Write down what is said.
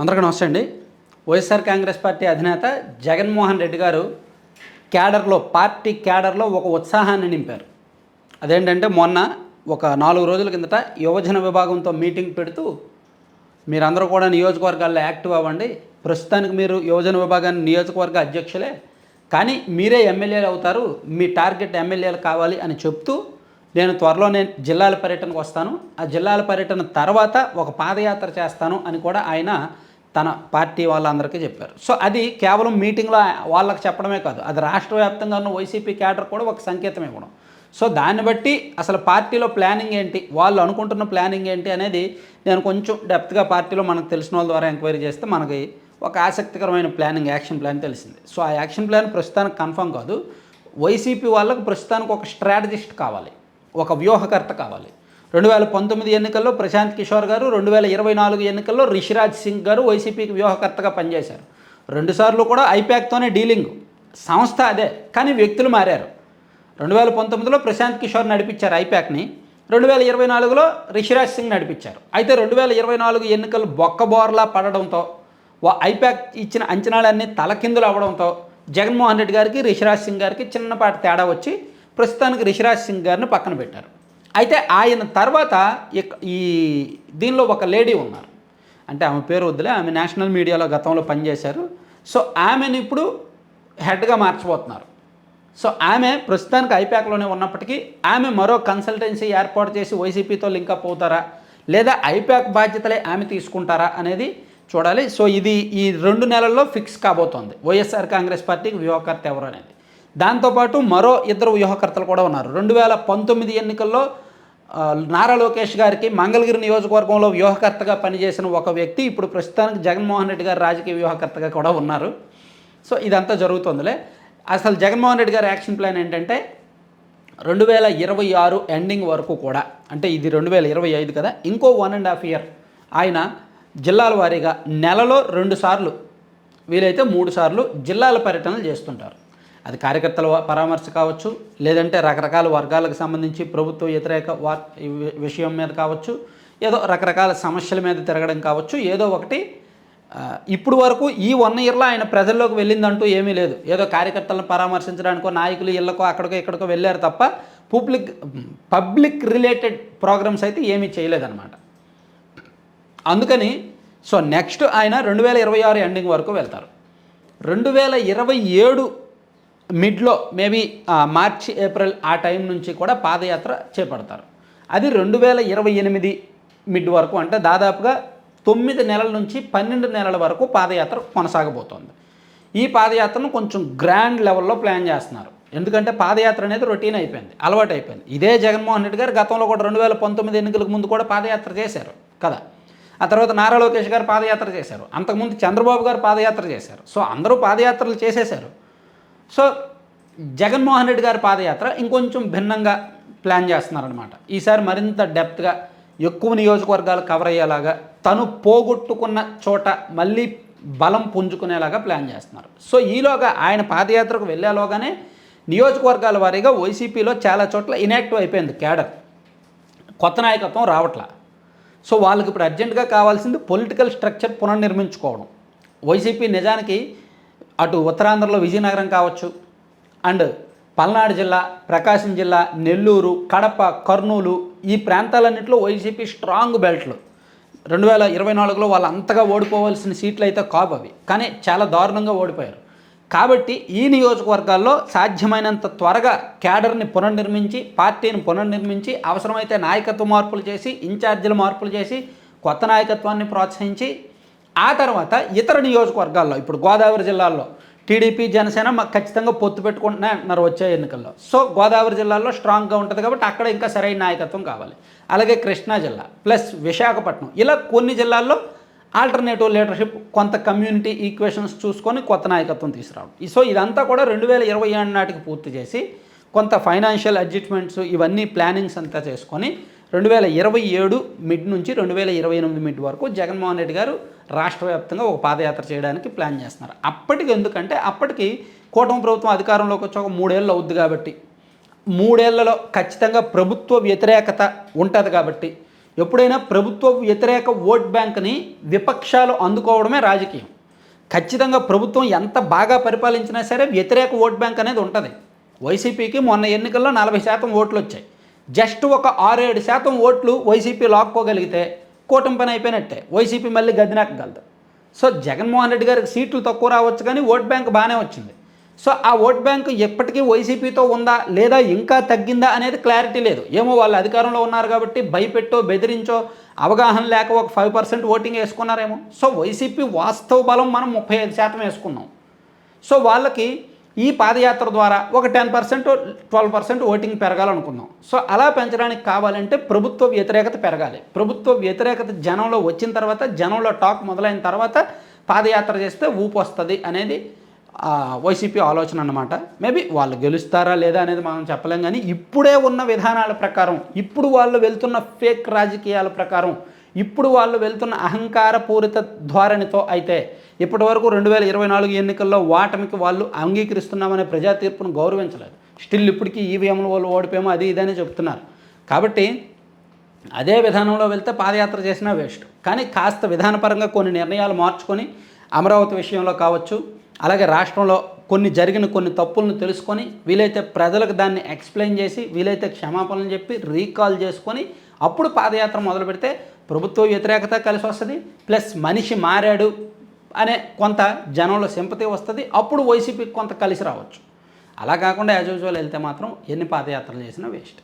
అందరికీ నమస్తే అండి. వైఎస్ఆర్ కాంగ్రెస్ పార్టీ అధినేత జగన్మోహన్ రెడ్డి గారు క్యాడర్లో పార్టీ క్యాడర్లో ఒక ఉత్సాహాన్ని నింపారు. అదేంటంటే మొన్న ఒక నాలుగు రోజుల కిందట యువజన విభాగంతో మీటింగ్ పెడుతూ మీరందరూ కూడా నియోజకవర్గాల్లో యాక్టివ్ అవ్వండి. ప్రస్తుతానికి మీరు యువజన విభాగాన్ని నియోజకవర్గ అధ్యక్షులే. కానీ మీరే ఎమ్మెల్యేలు అవుతారు. మీ టార్గెట్ ఎమ్మెల్యేలు కావాలి అని చెప్తూ నేను త్వరలోనే జిల్లాల పర్యటనకు వస్తాను. ఆ జిల్లాల పర్యటన తర్వాత ఒక పాదయాత్ర చేస్తాను అని కూడా ఆయన తన పార్టీ వాళ్ళందరికీ చెప్పారు. సో అది కేవలం మీటింగ్లో వాళ్ళకి చెప్పడమే కాదు అది రాష్ట్ర వ్యాప్తంగా ఉన్న వైసీపీ క్యాడర్ కూడా ఒక సంకేతం ఇవ్వడం. సో దాన్ని బట్టి అసలు పార్టీలో ప్లానింగ్ ఏంటి వాళ్ళు అనుకుంటున్న ప్లానింగ్ ఏంటి అనేది నేను కొంచెం డెప్త్గా పార్టీలో మనకు తెలిసిన వాళ్ళ ద్వారా ఎంక్వైరీ చేస్తే మనకి ఒక ఆసక్తికరమైన ప్లానింగ్ యాక్షన్ ప్లాన్ తెలిసింది. సో ఆ యాక్షన్ ప్లాన్ ప్రస్తుతానికి కన్ఫర్మ్ కాదు. వైసీపీ వాళ్ళకు ప్రస్తుతానికి ఒక స్ట్రాటజిస్ట్ కావాలి. ఒక వ్యూహకర్త కావాలి. రెండు వేల పంతొమ్మిది ఎన్నికల్లో ప్రశాంత్ కిషోర్ గారు రెండు వేల ఇరవై నాలుగు ఎన్నికల్లో రిషిరాజ్ సింగ్ గారు వైసీపీకి వ్యూహకర్తగా పనిచేశారు. రెండుసార్లు కూడా ఐపాక్తోనే డీలింగ్. సంస్థ అదే కానీ వ్యక్తులు మారారు. రెండు వేల పంతొమ్మిదిలో ప్రశాంత్ కిషోర్ నడిపించారు ఐపాక్ని. రెండు వేల ఇరవై నాలుగులో రిషిరాజ్ సింగ్ నడిపించారు. అయితే రెండు వేల ఇరవై నాలుగు ఎన్నికలు బొక్కబోర్లా పడడంతో వా- ఐపాక్ ఇచ్చిన అంచనాలన్నీ తలకిందులు అవ్వడంతో జగన్మోహన్ రెడ్డి గారికి రిషిరాజ్ సింగ్ గారికి చిన్నపాటి తేడా వచ్చి ప్రస్తుతానికి రిషిరాజ్ సింగ్ గారిని పక్కన పెట్టారు. అయితే ఆయన తర్వాత ఈ దీనిలో ఒక లేడీ ఉన్నారు. అంటే ఆమె పేరు వద్దులే ఆమె నేషనల్ మీడియాలో గతంలో పనిచేశారు. సో ఆమెను ఇప్పుడు హెడ్గా మార్చబోతున్నారు. సో ఆమె ప్రస్తుతానికి ఐపాక్లోనే ఉన్నప్పటికీ ఆమె మరో కన్సల్టెన్సీ ఏర్పాటు చేసి వైసీపీతో లింకప్ అవుతారా? లేదా ఐపాక్ బాధ్యతలే ఆమె తీసుకుంటారా అనేది చూడాలి. సో ఇది ఈ రెండు నెలల్లో ఫిక్స్ కాబోతోంది. వైఎస్ఆర్ కాంగ్రెస్ పార్టీకి వ్యూహకర్త ఎవరు అనేది. దాంతోపాటు మరో ఇద్దరు వ్యూహకర్తలు కూడా ఉన్నారు. రెండు వేల పంతొమ్మిది ఎన్నికల్లో నారా లోకేష్ గారికి మంగళగిరి నియోజకవర్గంలో వ్యూహకర్తగా పనిచేసిన ఒక వ్యక్తి ఇప్పుడు ప్రస్తుతానికి జగన్మోహన్ రెడ్డి గారు రాజకీయ వ్యూహకర్తగా కూడా ఉన్నారు. సో ఇదంతా జరుగుతుందిలే. అసలు జగన్మోహన్ రెడ్డి గారి యాక్షన్ ప్లాన్ ఏంటంటే రెండు వేల ఇరవై ఆరు ఎండింగ్ వరకు కూడా అంటే ఇది రెండు వేల ఇరవై ఐదు కదా ఇంకో వన్ అండ్ హాఫ్ ఇయర్ ఆయన జిల్లాల వారీగా నెలలో రెండు సార్లు వీలైతే మూడు సార్లు జిల్లాల పర్యటనలు చేస్తుంటారు. అది కార్యకర్తల పరామర్శ కావచ్చు లేదంటే రకరకాల వర్గాలకు సంబంధించి ప్రభుత్వ వ్యతిరేక వార్ విషయం మీద కావచ్చు ఏదో రకరకాల సమస్యల మీద తిరగడం కావచ్చు ఏదో ఒకటి ఇప్పుడు వరకు ఈ వన్ ఇయర్లో ఆయన ప్రజల్లోకి వెళ్ళిందంటూ ఏమీ లేదు. ఏదో కార్యకర్తలను పరామర్శించడానికో నాయకులు ఇళ్ళకో అక్కడికో ఇక్కడికో వెళ్ళారు తప్ప పబ్లిక్ పబ్లిక్ రిలేటెడ్ ప్రోగ్రామ్స్ అయితే ఏమీ చేయలేదన్నమాట. అందుకని సో నెక్స్ట్ ఆయన రెండు వేల ఇరవై ఆరు ఎండింగ్ వరకు వెళ్తారు. రెండు వేల ఇరవై ఏడు మిడ్లో మేబీ మార్చి ఏప్రిల్ ఆ టైం నుంచి కూడా పాదయాత్ర చేపడతారు. అది రెండు వేల ఇరవై ఎనిమిది మిడ్ వరకు అంటే దాదాపుగా తొమ్మిది నెలల నుంచి పన్నెండు నెలల వరకు పాదయాత్ర కొనసాగబోతోంది. ఈ పాదయాత్రను కొంచెం గ్రాండ్ లెవెల్లో ప్లాన్ చేస్తున్నారు. ఎందుకంటే పాదయాత్ర అనేది రొటీన్ అయిపోయింది అలవాటు అయిపోయింది. ఇదే జగన్మోహన్ రెడ్డి గారు గతంలో కూడా రెండు వేల పంతొమ్మిది ఎన్నికలకు ముందు కూడా పాదయాత్ర చేశారు కదా. ఆ తర్వాత నారా లోకేష్ గారు పాదయాత్ర చేశారు. అంతకుముందు చంద్రబాబు గారు పాదయాత్ర చేశారు. సో అందరూ పాదయాత్రలు చేసేశారు. సో జగన్మోహన్ రెడ్డి గారి పాదయాత్ర ఇంకొంచెం భిన్నంగా ప్లాన్ చేస్తున్నారనమాట ఈసారి మరింత డెప్త్గా ఎక్కువ నియోజకవర్గాలు కవర్ అయ్యేలాగా తను పోగొట్టుకున్న చోట మళ్ళీ బలం పుంజుకునేలాగా ప్లాన్ చేస్తున్నారు. సో ఈలోగా ఆయన పాదయాత్రకు వెళ్ళేలోగానే నియోజకవర్గాల వారీగా వైసీపీలో చాలా చోట్ల ఇనాక్టివ్ అయిపోయింది కేడర్ కొత్త నాయకత్వం రావట్లా. సో వాళ్ళకి ఇప్పుడు అర్జెంటుగా కావాల్సింది పొలిటికల్ స్ట్రక్చర్ పునర్నిర్మించుకోవడం. వైసీపీ నిజానికి అటు ఉత్తరాంధ్రలో విజయనగరం కావచ్చు. అండ్ పల్నాడు జిల్లా ప్రకాశం జిల్లా నెల్లూరు కడప కర్నూలు ఈ ప్రాంతాలన్నింటిలో వైసీపీ స్ట్రాంగ్ బెల్ట్లు. రెండు వేల ఇరవై నాలుగులో వాళ్ళు అంతగా ఓడిపోవాల్సిన సీట్లు అయితే కాపు అవి. కానీ చాలా దారుణంగా ఓడిపోయారు. కాబట్టి ఈ నియోజకవర్గాల్లో సాధ్యమైనంత త్వరగా క్యాడర్ని పునర్నిర్మించి పార్టీని పునర్నిర్మించి అవసరమైతే నాయకత్వ మార్పులు చేసి ఇన్ఛార్జీల మార్పులు చేసి కొత్త నాయకత్వాన్ని ప్రోత్సహించి ఆ తర్వాత ఇతర నియోజకవర్గాల్లో ఇప్పుడు గోదావరి జిల్లాల్లో టీడీపీ జనసేన మాకు ఖచ్చితంగా పొత్తు పెట్టుకుంటున్నాయి అంటున్నారు వచ్చే ఎన్నికల్లో. సో గోదావరి జిల్లాలో స్ట్రాంగ్గా ఉంటుంది కాబట్టి అక్కడ ఇంకా సరైన నాయకత్వం కావాలి. అలాగే కృష్ణా జిల్లా ప్లస్ విశాఖపట్నం. ఇలా కొన్ని జిల్లాల్లో ఆల్టర్నేటివ్ లీడర్షిప్ కొంత కమ్యూనిటీ ఈక్వేషన్స్ చూసుకొని కొత్త నాయకత్వం తీసుకురావడం. సో ఇదంతా కూడా రెండు వేల ఇరవై ఏడు నాటికి పూర్తి చేసి కొంత ఫైనాన్షియల్ అడ్జస్ట్మెంట్స్ ఇవన్నీ ప్లానింగ్స్ అంతా చేసుకొని రెండు వేల ఇరవై ఏడు మిడ్ నుంచి రెండు వేల ఇరవై ఎనిమిది మిడ్ వరకు జగన్మోహన్ రెడ్డి గారు రాష్ట్ర వ్యాప్తంగా ఒక పాదయాత్ర చేయడానికి ప్లాన్ చేస్తున్నారు. అప్పటికి ఎందుకంటే అప్పటికి కూటమి ప్రభుత్వం అధికారంలోకి వచ్చి ఒక మూడేళ్ళు అవుద్ది కాబట్టి మూడేళ్ళలో ఖచ్చితంగా ప్రభుత్వ వ్యతిరేకత ఉంటుంది కాబట్టి ఎప్పుడైనా ప్రభుత్వ వ్యతిరేక ఓట్ బ్యాంక్ని విపక్షాలు అందుకోవడమే రాజకీయం. ఖచ్చితంగా ప్రభుత్వం ఎంత బాగా పరిపాలించినా సరే వ్యతిరేక ఓట్ బ్యాంక్ అనేది ఉంటుంది. వైసీపీకి మొన్న ఎన్నికల్లో నలభై శాతం ఓట్లు వచ్చాయి. జస్ట్ ఒక ఆరు ఏడు శాతం ఓట్లు వైసీపీ లాక్కోగలిగితే కూటమి పని అయిపోయినట్టే. వైసీపీ మళ్ళీ గదినెక్కగలదు సో జగన్మోహన్ రెడ్డి గారికి సీట్లు తక్కువ రావచ్చు కానీ ఓట్ బ్యాంక్ బాగానే వచ్చింది. సో ఆ ఓట్ బ్యాంక్ ఎప్పటికీ వైసీపీతో ఉందా లేదా ఇంకా తగ్గిందా అనేది క్లారిటీ లేదు. ఏమో వాళ్ళు అధికారంలో ఉన్నారు కాబట్టి భయపెట్టో బెదిరించో అవగాహన లేక ఒక ఫైవ్ పర్సెంట్ ఓటింగ్ వేసుకున్నారేమో. సో వైసీపీ వాస్తవ బలం మనం ముప్పై ఐదు శాతం వేసుకున్నాం. సో వాళ్ళకి ఈ పాదయాత్ర ద్వారా ఒక ten percent twelve percent voting పెరగాలనుకుందాం so అలా పెంచడానికి కావాలంటే ప్రభుత్వ వ్యతిరేకత పెరగాలి. ప్రభుత్వ వ్యతిరేకత జనంలో వచ్చిన తర్వాత జనంలో టాక్ మొదలైన తర్వాత పాదయాత్ర చేస్తే ఊపు వస్తుంది అనేది వైసీపీ ఆలోచన అన్నమాట. మేబీ వాళ్ళు గెలుస్తారా లేదా అనేది మనం చెప్పలేం కానీ ఇప్పుడే ఉన్న విధానాల ప్రకారం ఇప్పుడు వాళ్ళు వెళ్తున్న ఫేక్ రాజకీయాల ప్రకారం ఇప్పుడు వాళ్ళు వెళ్తున్న అహంకారపూరిత ధోరణితో అయితే ఇప్పటి వరకు రెండు వేల ఇరవై నాలుగు ఎన్నికల్లో ఓటమికి వాళ్ళు అంగీకరిస్తున్నామనే ప్రజా తీర్పును గౌరవించలేదు. స్టిల్ ఇప్పటికీ ఈవీఎంలు వాళ్ళు ఓడిపోయామో అది ఇదని చెప్తున్నారు కాబట్టి అదే విధానంలో వెళ్తే పాదయాత్ర చేసినా వేస్ట్. కానీ కాస్త విధానపరంగా కొన్ని నిర్ణయాలు మార్చుకొని అమరావతి విషయంలో కావచ్చు అలాగే రాష్ట్రంలో కొన్ని జరిగిన కొన్ని తప్పులను తెలుసుకొని వీలైతే ప్రజలకు దాన్ని ఎక్స్ప్లెయిన్ చేసి వీలైతే క్షమాపణలు చెప్పి రీకాల్ చేసుకొని అప్పుడు పాదయాత్ర మొదలు పెడితే ప్రభుత్వ వ్యతిరేకత కలిసి వస్తుంది ప్లస్ మనిషి మారాడు అనే కొంత జనంలో సింపతి వస్తుంది అప్పుడు వైసీపీకి కొంత కలిసి రావచ్చు. అలా కాకుండా యాజ్ యూజువల్ వెళ్తే మాత్రం ఎన్ని పాదయాత్రలు చేసినా వేస్ట్.